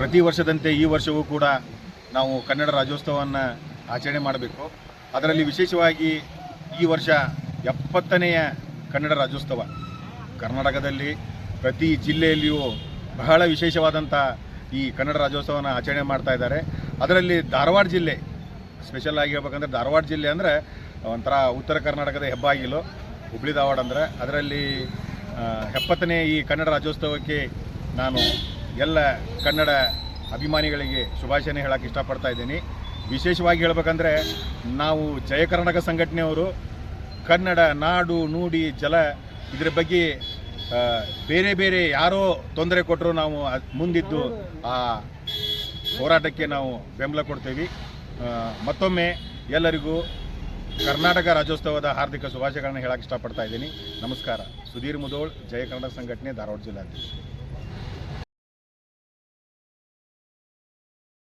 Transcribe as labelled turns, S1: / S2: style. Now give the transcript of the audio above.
S1: ಪ್ರತಿ ವರ್ಷದಂತೆ ಈ ವರ್ಷವೂ ಕೂಡ ನಾವು ಕನ್ನಡ ರಾಜ್ಯೋತ್ಸವವನ್ನು ಆಚರಣೆ ಮಾಡಬೇಕು. ಅದರಲ್ಲಿ ವಿಶೇಷವಾಗಿ ಈ ವರ್ಷ ಎಪ್ಪತ್ತನೆಯ ಕನ್ನಡ ರಾಜ್ಯೋತ್ಸವ. ಕರ್ನಾಟಕದಲ್ಲಿ ಪ್ರತಿ ಜಿಲ್ಲೆಯಲ್ಲಿಯೂ ಬಹಳ ವಿಶೇಷವಾದಂಥ ಈ ಕನ್ನಡ ರಾಜ್ಯೋತ್ಸವನ ಆಚರಣೆ ಮಾಡ್ತಾ ಇದ್ದಾರೆ. ಅದರಲ್ಲಿ ಧಾರವಾಡ ಜಿಲ್ಲೆ ಸ್ಪೆಷಲ್ ಆಗಿ ಹೇಳ್ಬೇಕಂದ್ರೆ ಧಾರವಾಡ ಜಿಲ್ಲೆ ಅಂದರೆ ಒಂಥರ ಉತ್ತರ ಕರ್ನಾಟಕದ ಹೆಬ್ಬಾಗಿಲು ಹುಬ್ಬಳ್ಳಿ ಧಾರವಾಡ ಅಂದರೆ. ಅದರಲ್ಲಿ ಎಪ್ಪತ್ತನೇ ಈ ಕನ್ನಡ ರಾಜ್ಯೋತ್ಸವಕ್ಕೆ ನಾನು ಎಲ್ಲ ಕನ್ನಡ ಅಭಿಮಾನಿಗಳಿಗೆ ಶುಭಾಶಯನೇ ಹೇಳಕ್ಕೆ ಇಷ್ಟಪಡ್ತಾ ಇದ್ದೀನಿ. ವಿಶೇಷವಾಗಿ ಹೇಳಬೇಕಂದ್ರೆ ನಾವು ಜಯ ಕರ್ನಾಟಕ ಸಂಘಟನೆಯವರು ಕನ್ನಡ ನಾಡು ನುಡಿ ಜಲ ಇದರ ಬಗ್ಗೆ ಬೇರೆ ಬೇರೆ ಯಾರೋ ತೊಂದರೆ ಕೊಟ್ಟರು ನಾವು ಮುಂದಿದ್ದು ಆ ಹೋರಾಟಕ್ಕೆ ನಾವು ಬೆಂಬಲ ಕೊಡ್ತೀವಿ. ಮತ್ತೊಮ್ಮೆ ಎಲ್ಲರಿಗೂ ಕರ್ನಾಟಕ ರಾಜ್ಯೋತ್ಸವದ ಹಾರ್ದಿಕ ಶುಭಾಶಯಗಳನ್ನು ಹೇಳಕ್ಕೆ ಇಷ್ಟಪಡ್ತಾ ಇದ್ದೀನಿ. ನಮಸ್ಕಾರ. ಸುಧೀರ್ ಮುದೋಳ್ ಜಯ ಕನ್ನಡ ಸಂಘಟನೆ ಧಾರವಾಡ ಜಿಲ್ಲಾಧ್ಯಕ್ಷ.